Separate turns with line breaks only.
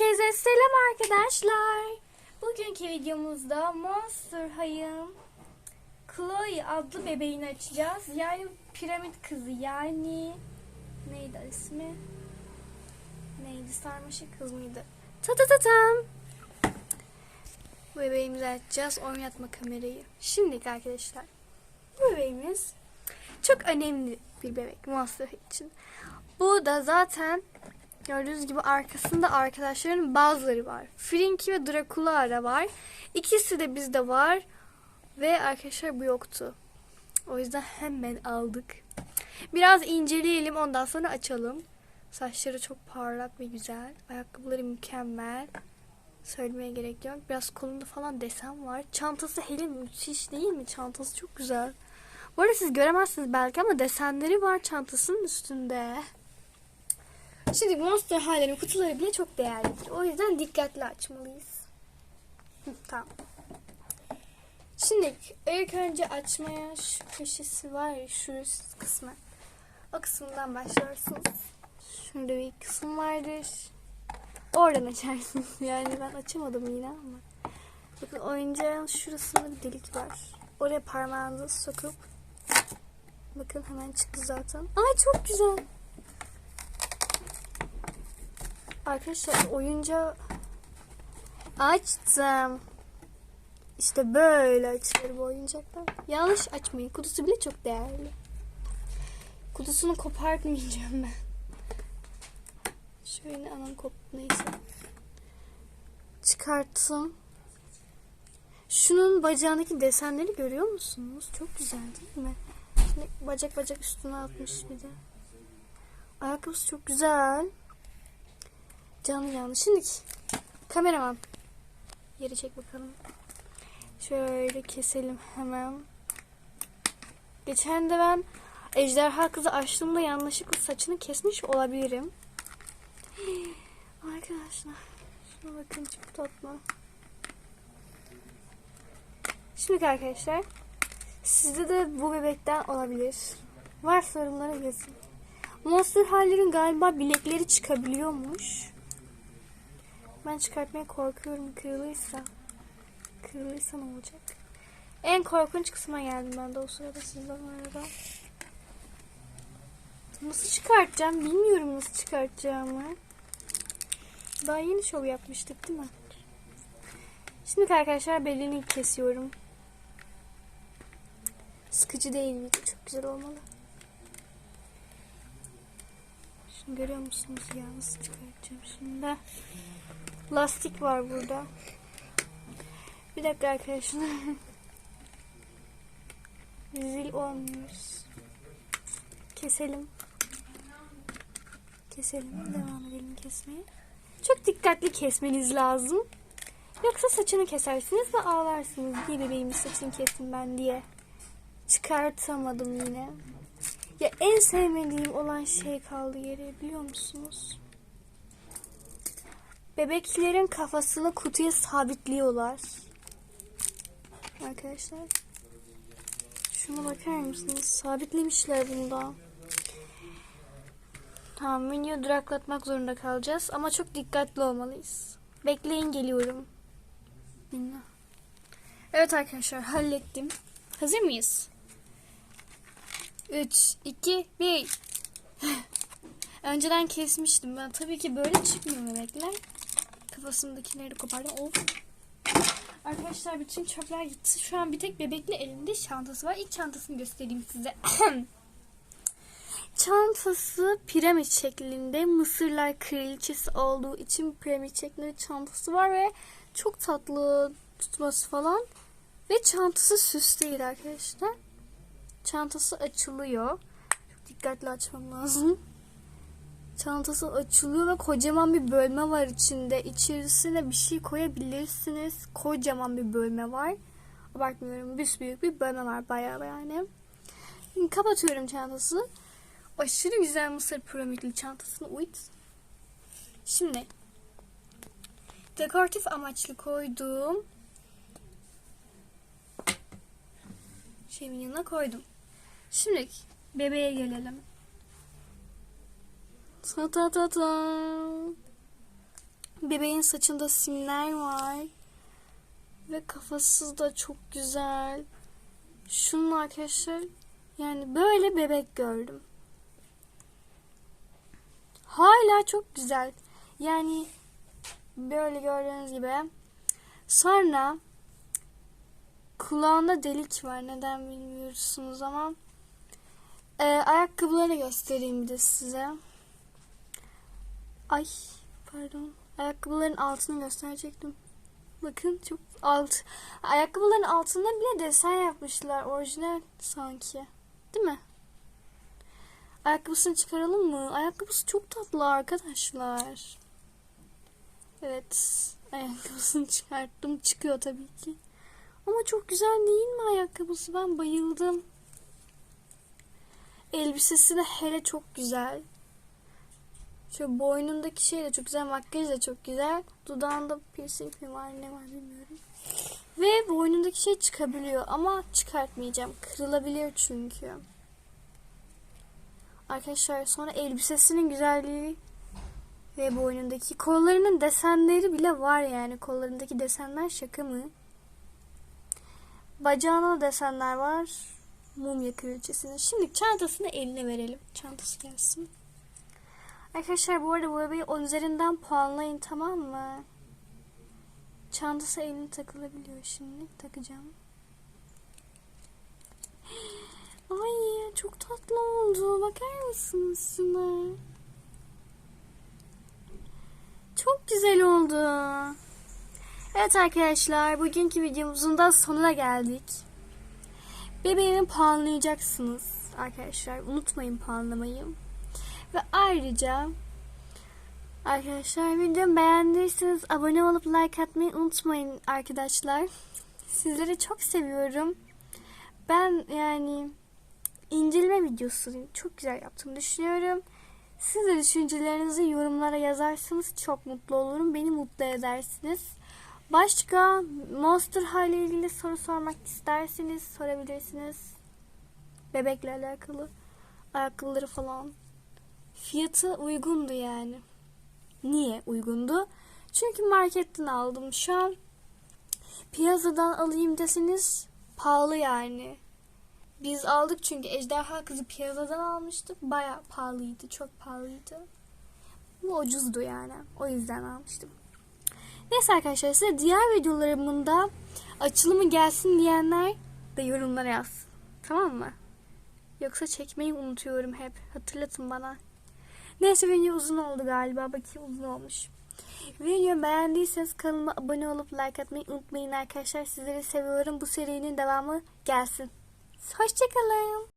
Herkese selam arkadaşlar. Bugünkü videomuzda Monster High'ın Chloe adlı bebeğini açacağız. Yani piramit kızı yani neydi ismi? Neydi sarmaşık kız mıydı? Ta ta ta tam. Bebeğimizi açacağız. Oynatma kamerayı. Şimdi arkadaşlar bebeğimiz çok önemli bir bebek Monster High için. Bu da zaten Gördüğünüz gibi arkasında arkadaşların bazıları var. Frinky ve Dracula var. İkisi de bizde var. Ve arkadaşlar bu yoktu. O yüzden hemen aldık. Biraz inceleyelim ondan sonra açalım. Saçları çok parlak ve güzel. Ayakkabıları mükemmel. Söylemeye gerek yok. Biraz kolunda falan desen var. Çantası hele müthiş değil mi? Çantası çok güzel. Bu arada siz göremezsiniz belki ama desenleri var çantasının üstünde. Şimdi Monster High'lerin kutuları bile çok değerlidir. O yüzden dikkatli açmalıyız. Tamam. Şimdi ilk önce açmaya şu köşesi var ya şu kısmı. O kısımdan başlarsınız. Şurada bir kısım vardır. Oradan açarsınız. Yani ben açamadım yine ama. Bakın oyuncağın şurasında bir delik var. Oraya parmağınızı sokup Bakın hemen çıktı zaten. Ay çok güzel. Arkadaşlar oyunca açtım. İşte böyle açılır bu oyuncaklar. Yanlış açmayın. Kutusu bile çok değerli. Kutusunu kopartmayacağım ben. Şöyle anam kop neyse. Çıkarttım. Şunun bacağındaki desenleri görüyor musunuz? Çok güzel değil mi? Şimdi bacak bacak üstüne atmış bir de. Ayakkabısı çok güzel. Canlı canlı. Şimdi kameraman. Yeri çek bakalım. Şöyle keselim hemen. Geçen de ben ejderha kızı açtığımda yanlışlıkla saçını kesmiş olabilirim. Arkadaşlar. Şuna bakın çok tatlı. Şimdi arkadaşlar. Sizde de bu bebekten olabilir. Varsa yorumlara yazın. Monster High'lerin galiba bilekleri çıkabiliyormuş. Ben çıkartmaya korkuyorum. Kırılırsa. Kırılırsa ne olacak? En korkunç kısma geldim ben de o sırada sizden arada. Nasıl çıkartacağım? Bilmiyorum nasıl çıkartacağımı. Daha yeni şov yapmıştık değil mi? Şimdi arkadaşlar belini kesiyorum. Sıkıcı değil mi? Çok güzel olmalı. Görüyor musunuz ya? Nasıl çıkartacağım şimdi? Lastik var burada. Bir dakika arkadaşlar. Zil olmuyoruz. Keselim. Keselim. Devam edelim kesmeye. Çok dikkatli kesmeniz lazım. Yoksa saçını kesersiniz ve ağlarsınız. Diye bebeğimin saçını kestim ben diye. Çıkartamadım yine. Ya en sevmediğim olan şey kaldı geriye biliyor musunuz? Bebeklerin kafasını kutuya sabitliyorlar. Arkadaşlar. Şuna bakar mısınız? Sabitlemişler bunu da. Tamam video duraklatmak zorunda kalacağız. Ama çok dikkatli olmalıyız. Bekleyin geliyorum. Minna. Evet arkadaşlar hallettim. Hazır mıyız? 3, 2, 1. Önceden kesmiştim ben. Tabii ki böyle çıkmıyor bebekler. Kafasındakileri kopardım. Of. Arkadaşlar bütün çöpler gitti. Şu an bir tek bebekli elinde çantası var. İlk çantasını göstereyim size. çantası piramit şeklinde. Mısırlar kraliçesi olduğu için piramit şeklinde çantası var ve çok tatlı tutması falan. Ve çantası süs değil arkadaşlar. Çantası açılıyor. Çok dikkatli açmam lazım. Çantası açılıyor ve kocaman bir bölme var içinde. İçerisine bir şey koyabilirsiniz. Kocaman bir bölme var. Abartmıyorum. Büyük bir bölme var bayağı yani. Şimdi kapatıyorum çantası. Aşırı güzel mısır piramitli çantasını uyut. Şimdi dekoratif amaçlı koyduğum şeyimin yanına koydum. Şimdi bebeğe gelelim. Ta ta ta ta. Bebeğin saçında simler var. Ve kafası da çok güzel. Şunun arkadaşlar yani böyle bebek gördüm. Hala çok güzel. Yani böyle gördüğünüz gibi. Sonra kulağında delik var. Neden bilmiyorsunuz ama. Ee, ayakkabıları göstereyim bir de size. Ay pardon. Ayakkabıların altını gösterecektim. Bakın çok alt. Ayakkabıların altında bile desen yapmışlar. Orijinal sanki. Değil mi? Ayakkabısını çıkaralım mı? Ayakkabısı çok tatlı arkadaşlar. Evet. Ayakkabısını çıkarttım. Çıkıyor tabii ki. Ama çok güzel değil mi ayakkabısı? Ben bayıldım. Elbisesi de hele çok güzel. Şu boynundaki şey de çok güzel. Makyaj da çok güzel. Dudağında piercing mi var ne var bilmiyorum. Ve boynundaki şey çıkabiliyor ama çıkartmayacağım. Kırılabilir çünkü. Arkadaşlar sonra elbisesinin güzelliği ve boynundaki kollarının desenleri bile var yani. Kollarındaki desenler şaka mı? Bacağına desenler var. Mumya kraliçesinin. Şimdi çantasını eline verelim. Çantası gelsin. Arkadaşlar bu arada bu bebeği 10 üzerinden puanlayın tamam mı? Çantası eline takılabiliyor şimdi. Takacağım. Ay çok tatlı oldu. Bakar mısınız şuna? Çok güzel oldu. Evet arkadaşlar bugünkü videomuzun da sonuna geldik. Bebeğimi puanlayacaksınız arkadaşlar. Unutmayın puanlamayı. Ve ayrıca arkadaşlar videomu beğendiyseniz abone olup like atmayı unutmayın arkadaşlar. Sizleri çok seviyorum. Ben yani inceleme videosu çok güzel yaptığımı düşünüyorum. Siz de düşüncelerinizi yorumlara yazarsanız çok mutlu olurum. Beni mutlu edersiniz. Başka Monster High ile ilgili soru sormak isterseniz sorabilirsiniz. Bebekle alakalı. Ayakkabıları falan. Fiyatı uygundu yani. Niye uygundu? Çünkü marketten aldım. Şu an piyasadan alayım deseniz pahalı yani. Biz aldık çünkü ejderha kızı piyasadan almıştık. Baya pahalıydı. Çok pahalıydı. Bu ucuzdu yani. O yüzden almıştım. Neyse arkadaşlar size diğer videolarımın da açılımı gelsin diyenler de yorumlara yazsın. Tamam mı? Yoksa çekmeyi unutuyorum hep. Hatırlatın bana. Neyse video uzun oldu galiba. Bakayım uzun olmuş. Videoyu beğendiyseniz kanalıma abone olup like atmayı unutmayın arkadaşlar. Sizleri seviyorum. Bu serinin devamı gelsin. Hoşçakalın.